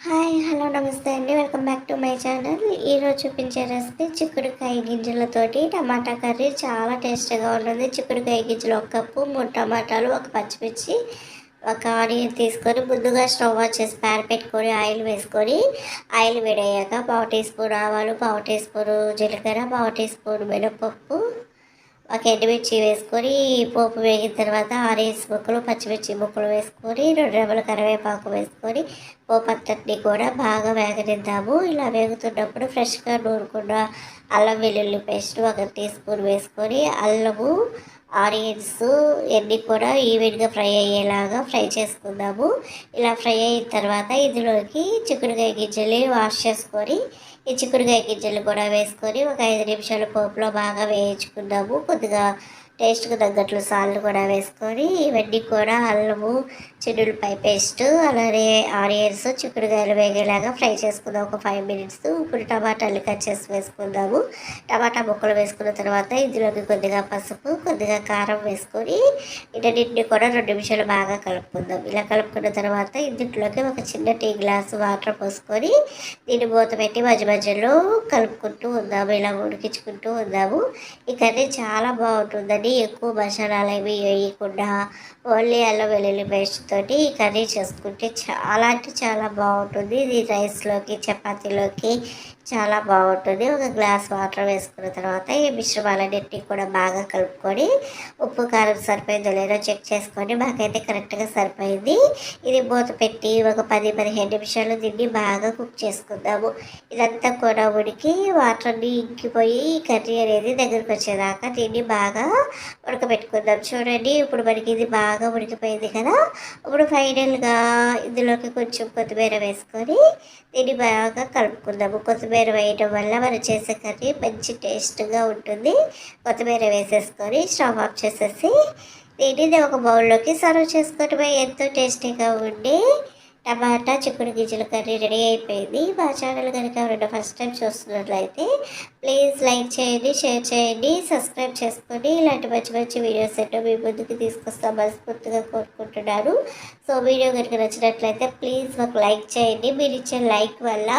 Hi hello నమస్తే అండి. Welcome back to my channel. ఈరోజు చూపించే రెసిపీ చిక్కుడుకాయ గింజలతోటి టమాటా కర్రీ చాలా టేస్టీగా ఉంటుంది. చిక్కుడుకాయ గింజలు ఒక కప్పు మూడు టమాటాలు ఒక పచ్చిమిర్చి ఒక ఆనియన్ తీసుకొని ముందుగా స్టవ్ వచ్చేసి ప్యాన్ పెట్టుకొని ఆయిల్ వేసుకొని ఆయిల్ వేడయ్యాక పావు టీ స్పూన్ ఆవాలు పావు టీ స్పూన్ జీలకర్ర పావు టీ స్పూన్ మినపప్పు ఒక ఎండుమిర్చి వేసుకొని పోపు వేగిన తర్వాత ఆరేసి ముక్కలు పచ్చిమిర్చి ముక్కలు వేసుకొని రెండు రెమ్మల కరివేపాకు వేసుకొని పోపు అంతటిని కూడా బాగా వేగనిద్దాము. ఇలా వేగుతున్నప్పుడు ఫ్రెష్గా నూరుకున్న అల్లం వెల్లుల్లి పేస్ట్ ఒక టీ స్పూన్ వేసుకొని అల్లము ఆనియన్స్ ఇవన్నీ కూడా ఈవెన్గా ఫ్రై అయ్యేలాగా ఫ్రై చేసుకుందాము. ఇలా ఫ్రై అయిన తర్వాత ఇందులోకి చిక్కుడుకాయ గింజలు వాష్ చేసుకొని ఈ చిక్కుడుకాయ గింజలు కూడా వేసుకొని ఒక ఐదు నిమిషాలు పోపులో బాగా వేయించుకుందాము. కొద్దిగా టేస్ట్కి తగ్గట్లు సాల్ట్ కూడా వేసుకొని ఇవన్నీ కూడా అల్లము చిన్నులపై పేస్ట్ అలానే ఆనియన్స్ చిక్కుడుకాయలు వేగేలాగా ఫ్రై చేసుకుందాం. ఒక ఫైవ్ మినిట్స్ ఇప్పుడు టమాటాలు కట్ చేసి వేసుకుందాము. టమాటా ముక్కలు వేసుకున్న తర్వాత ఇందులోకి కొద్దిగా పసుపు కొద్దిగా కారం వేసుకొని ఇటన్నింటిని కూడా రెండు నిమిషాలు బాగా కలుపుకుందాం. ఇలా కలుపుకున్న తర్వాత ఇందులోకి ఒక చిన్న టీ గ్లాస్ వాటర్ పోసుకొని దీన్ని మూత పెట్టి మధ్య మధ్యలో కలుపుకుంటూ ఉందాము. ఇలా ఉడికించుకుంటూ ఉందాము. ఈ కర్రీ చాలా బాగుంటుందని ఎక్కువ మసాలాలు ఏమి వేయకుండా ఓన్లీ అల్లం వెల్లుల్లి పేస్ట్ తోటి ఈ కర్రీ చేసుకుంటే చాలా అంటే చాలా బాగుంటుంది. ఇది రైస్లోకి చపాతీలోకి చాలా బాగుంటుంది. ఒక గ్లాస్ వాటర్ వేసుకున్న తర్వాత ఈ మిశ్రమాలన్నింటినీ కూడా బాగా కలుపుకొని ఉప్పు కారం సరిపోయిందో లేదో చెక్ చేసుకొని మాకైతే కరెక్ట్గా సరిపోయింది. ఇది మూత పెట్టి ఒక పది పదిహేను నిమిషాలు దీన్ని బాగా కుక్ చేసుకుందాము. ఇదంతా కూడా ఉడికి వాటర్ని ఇంకిపోయి కర్రీ అనేది దగ్గరికి వచ్చేదాకా దీన్ని బాగా ఉడకబెట్టుకుందాం. చూడండి ఇప్పుడు మనకి ఇది బాగా ఉడికిపోయింది కదా. ఇప్పుడు ఫైనల్గా ఇందులోకి కొంచెం కొత్తిమీర వేసుకొని దీన్ని బాగా కలుపుకుందాము. కొత్తిమీర వేయడం వల్ల మనం చేసే కర్రీ మంచి టేస్ట్గా ఉంటుంది. కొత్తిమీర వేసేసుకొని స్టవ్ ఆఫ్ చేసేసి దీనిని ఒక బౌల్లోకి సర్వ్ చేసుకోవటమే ఎంతో టేస్టీగా ఉండి టమాటా చిక్కుడు గింజల కర్రీ రెడీ అయిపోయింది. మా ఛానల్ కనుక ఎవరైనా ఫస్ట్ టైం చూస్తున్నట్లయితే ప్లీజ్ లైక్ చేయండి షేర్ చేయండి సబ్స్క్రైబ్ చేసుకొని ఇలాంటి మంచి మంచి వీడియోస్ ఎన్నో మీ ముందుకు తీసుకొస్తాం మనస్ఫూర్తిగా కోరుకుంటున్నాను. సో వీడియో కనుక నచ్చినట్లయితే ప్లీజ్ మాకు లైక్ చేయండి. మీరు ఇచ్చే లైక్ వల్ల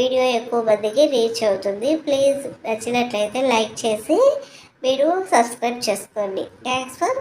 వీడియో ఎక్కువ మందికి రీచ్ అవుతుంది. ప్లీజ్ నచ్చినట్లయితే లైక్ చేసి మీరు సబ్స్క్రైబ్ చేసుకోండి. Thanks for